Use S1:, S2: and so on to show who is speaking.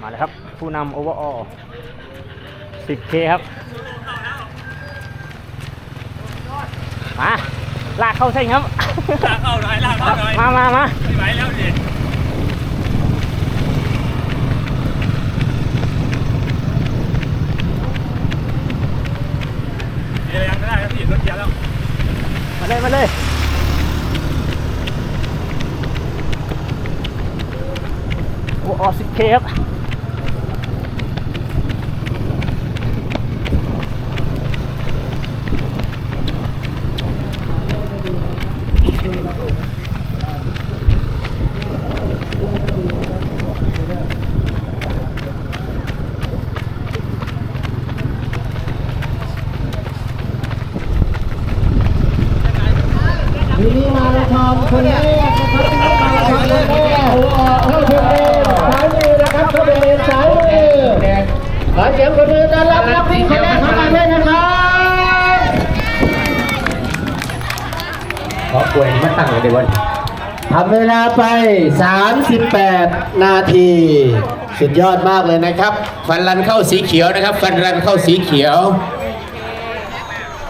S1: มาเลยครับ ผู้นำโอเวอร์ออ 10K ครับ มาลากเข้าเส้นครับ
S2: ลากเข้าหน่อยลากเข้าหน่อย
S1: มามามา
S2: ไม่ไหวแล้วดิเดี๋ยวยังไม่ได้ครับพี่รถเกียร์แล้ว
S1: มาเลย มาเลยโอ้ออ 10K ครับ
S3: มินิมาราธอนคนแรกนะครับมินิมาราธอนคนแรกหัวออกเข้าชมเลนซ้ายมือนะครับเข้าชมเลนซ้ายมือขอเสียงปรบมือต้อนรับนักวิ่งคนแรกเข้ามาด้วยนะครับ
S4: ขอป่วยมาตั้งเลยเดี๋ยววัน
S3: ทำเวลาไป 38 นาที สุดยอดมากเลยนะครับ
S4: ฟันรันเข้าสีเขียวนะครับ ฟันรันเข้าสีเขียว